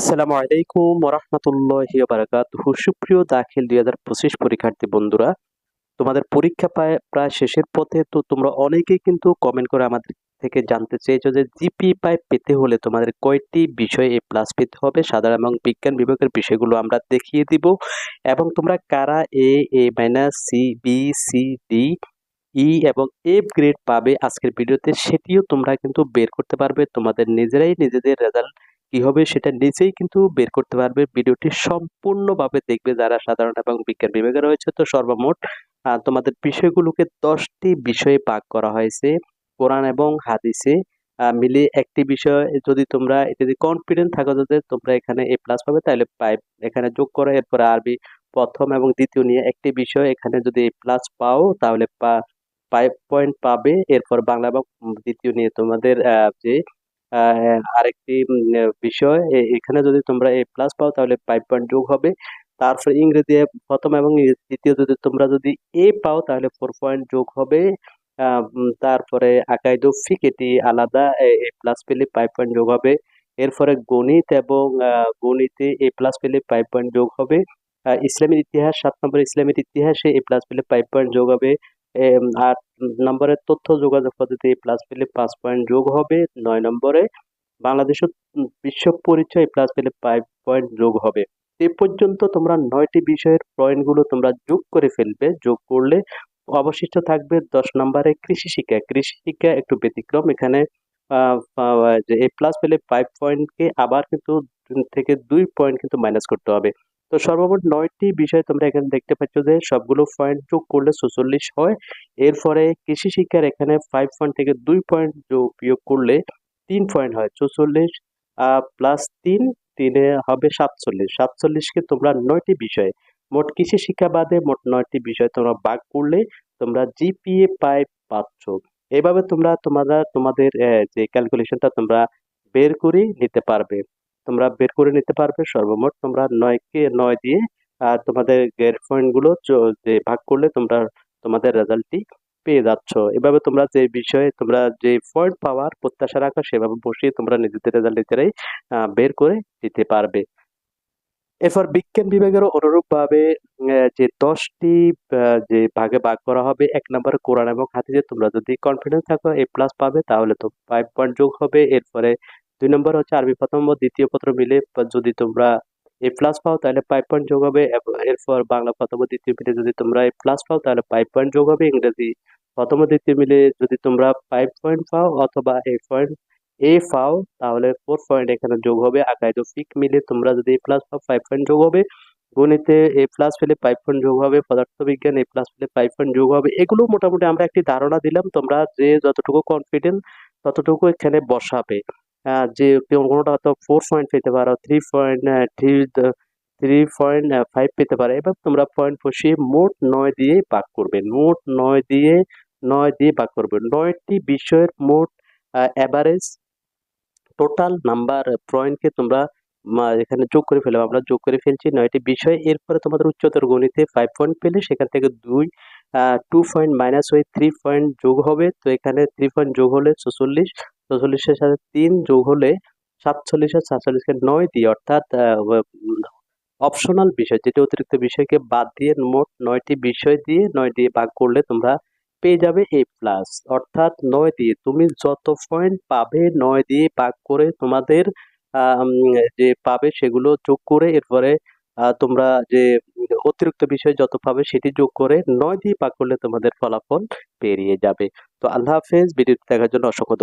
আসসালামু আলাইকুম ওরহমতুল্লাহি বারাকাতুহু সুপ্রিয় দাখিল দুই হাজার পঁচিশ পরীক্ষার্থী বন্ধুরা, তোমাদের পরীক্ষা প্রায় প্রায় শেষের পথে, তো তোমরা অনেকেই কিন্তু কমেন্ট করে আমাদের থেকে জানতে চেয়েছো যে জিপি পাই পেতে হলে তোমাদের কয়টি বিষয়ে এ প্লাস পেতে হবে, সাধারণ এবং বিজ্ঞান বিভাগের বিষয়গুলো আমরা দেখিয়ে দিব। এবং তোমরা কারা A A minus C B C D E এবং এফ গ্রেড পাবে আজকের ভিডিওতে, সেটিও তোমরা কিন্তু বের করতে পারবে। তোমাদের নিজেরাই নিজেদের রেজাল্ট কি হবে সেটা নিজেই কিন্তু বের করতে পারবে। ভিডিওটি সম্পূর্ণভাবে দেখবে যারা সাধারণ এবং বিজ্ঞান বিভাগে রয়েছে। তো সর্বমোট তোমাদের বিষয়গুলোকে দশটি বিষয়ে ভাগ করা হয়েছে। কোরআন এবং হাদিসে আহ, মিলে একটি বিষয়। যদি তোমরা যদি কনফিডেন্ট থাকো যে তোমরা এখানে এ প্লাস পাবে তাহলে পাই এখানে যোগ করো। এরপরে আরবি প্রথম এবং দ্বিতীয় নিয়ে একটি বিষয় এখানে যদি এ প্লাস পাও তাহলে পা ফাইভ পয়েন্ট পাবে। এরপর বাংলা এবং দ্বিতীয় নিয়ে তোমাদের যে আরেকটি বিষয় এখানে যদি তোমরা এ প্লাস পাও তাহলে ফাইভ পয়েন্ট যোগ হবে। তারপরে ইংরেজি প্রথম এবং দ্বিতীয় যদি তোমরা যদি এ পাও তাহলে ফোর পয়েন্ট যোগ হবে। তারপরে আকাইদ ফিক এটি আলাদা, এ প্লাস পেলে ফাইভ পয়েন্ট যোগ হবে। এরপরে গণিত এবং গণিতে এ প্লাস পেলে ফাইভ পয়েন্ট যোগ হবে। ইসলামের ইতিহাস, সাত নম্বর ইসলামের ইতিহাসে এ প্লাস পেলে ফাইভ পয়েন্ট যোগ হবে। আট নম্বরের তথ্য যোগাযোগ পদ্ধতি প্লাস পেলে পাঁচ পয়েন্ট যোগ হবে, নয় নম্বরে বাংলাদেশের উম বিশ্ব পরিচয় প্লাস পেলে ফাইভ পয়েন্ট যোগ হবে। এ পর্যন্ত তোমরা নয়টি বিষয়ের পয়েন্টগুলো তোমরা যোগ করে ফেলবে। যোগ করলে অবশিষ্ট থাকবে দশ নম্বরে কৃষি শিক্ষা। কৃষি শিক্ষা একটু ব্যতিক্রম। এখানে এ প্লাস পেলে ফাইভ পয়েন্টকে আবার কিন্তু, থেকে দুই পয়েন্ট কিন্তু মাইনাস করতে হবে। তো সর্বমোট নয়টি বিষয় তোমরা এখানে দেখতে পাচ্ছ যে সবগুলো পয়েন্ট যোগ করলে ছচল্লিশ হয়। এরপরে কৃষি শিক্ষার এখানে ফাইভ পয়েন্ট থেকে দুই পয়েন্ট যোগ করলে তিন পয়েন্ট হয় চৌচল্লিশ প্লাস তিন, তিনে হবে সাতচল্লিশ। সাতচল্লিশকে তোমরা নয়টি বিষয়, মোট কৃষি শিক্ষা বাদে মোট নয়টি বিষয় তোমরা ভাগ করলে তোমরা জিপিএ পাই পাচ্ছ এভাবে তোমরা তোমরা তোমাদের যে ক্যালকুলেশনটা তোমরা বের করে নিতে পারবে। তোমরা বের করে নিতে পারবে সর্বমোট তোমরা নয়কে নয় দিয়ে আহ, তোমাদের গ্রেড পয়েন্টগুলো যে ভাগ করলে তোমরা তোমাদের রেজাল্টটি পেয়ে যাচ্ছ। এভাবে তোমরা যে বিষয়ে তোমরা যে পয়েন্ট পাওয়ার প্রত্যাশা রাখো সেভাবে বসিয়ে তোমরা নিজেদের রেজাল্ট নিজেরাই বের করে দিতে পারবে। এরপর বিজ্ঞান বিভাগেরও অনুরূপভাবে যে দশটি যে ভাগে ভাগ করা হবে এক নম্বরে কোরআন এবং হাদিসে তোমরা যদি কনফিডেন্স থাকো এ প্লাস পাবে তাহলে তো ফাইভ পয়েন্ট যোগ হবে। এরপরে দুই নম্বর হচ্ছে আরবি প্রথম ও দ্বিতীয় পত্র মিলে যদি তোমরা এ প্লাস পাও তাহলে ফাইভ পয়েন্ট যোগ হবে এরপর বাংলা প্রথম ও দ্বিতীয় মিলে যদি তোমরা এ প্লাস পাও তাহলে ফাইভ পয়েন্ট যোগ হবে ইংরেজি। প্রথম ও দ্বিতীয় মিলে যদি তোমরা ফাইভ পয়েন্ট পাও অথবা এ পয়েন্ট এ পাও তাহলে ফোর পয়েন্ট এখানে যোগ হবে। আকাইদ ফিক মিলে তোমরা যদি এ প্লাস পাও ফাইভ পয়েন্ট যোগ হবে। গণিতে এ প্লাস পেলে ফাইভ পয়েন্ট যোগ হবে। পদার্থবিজ্ঞান এ প্লাস পেলে ফাইভ পয়েন্ট যোগ হবে। এগুলো মোটামুটি আমরা একটি ধারণা দিলাম। তোমরা যে যতটুকু কনফিডেন্ট ততটুকু এখানে বসাবে। যে কোনোটা হয়তো ফোর পয়েন্ট পেতে পারো three point three three point five পেতে পারো। এবার তোমরা পয়েন্ট বসিয়ে মোট নয় দিয়ে ভাগ করবে। মোট নয় দিয়ে নয় দিয়ে ভাগ করবে। নয়টি বিষয়ের মোট অ্যাভারেজ টোটাল নাম্বার পয়েন্টকে তোমরা এখানে যোগ করে ফেলবে আমরা যোগ করে ফেলছি নয়টি বিষয়। এরপরে তোমাদের উচ্চতর গণিতে ফাইভ পয়েন্ট পেলে সেখান থেকে দুই টু পয়েন্ট মাইনাস হয়ে থ্রি পয়েন্ট যোগ হবে। তো এখানে থ্রি পয়েন্ট যোগ হলে চৌচল্লিশ সাথে তিন যোগ হলে সাতচল্লিশ আর সাতচল্লিশকে নয় দিয়ে, অর্থাৎ অপশনাল বিষয়, যেটা অতিরিক্ত বিষয়কে বাদ দিয়ে মোট নয়টি বিষয় দিয়ে নয় দিয়ে ভাগ করলে তোমরা পেয়ে যাবে এ প্লাস অর্থাৎ নয় দিয়ে তুমি যত পয়েন্ট পাবে নয় দিয়ে ভাগ করে তোমাদের যে পাবে সেগুলো যোগ করে, এরপরে তোমরা যে অতিরিক্ত বিষয় যত পাবে সেটি যোগ করে নয় দিয়ে ভাগ করলে তোমাদের ফলাফল পেরিয়ে যাবে তো আল্লাহ হাফেজ, ভিডিওটি দেখার জন্য অসংখ্য।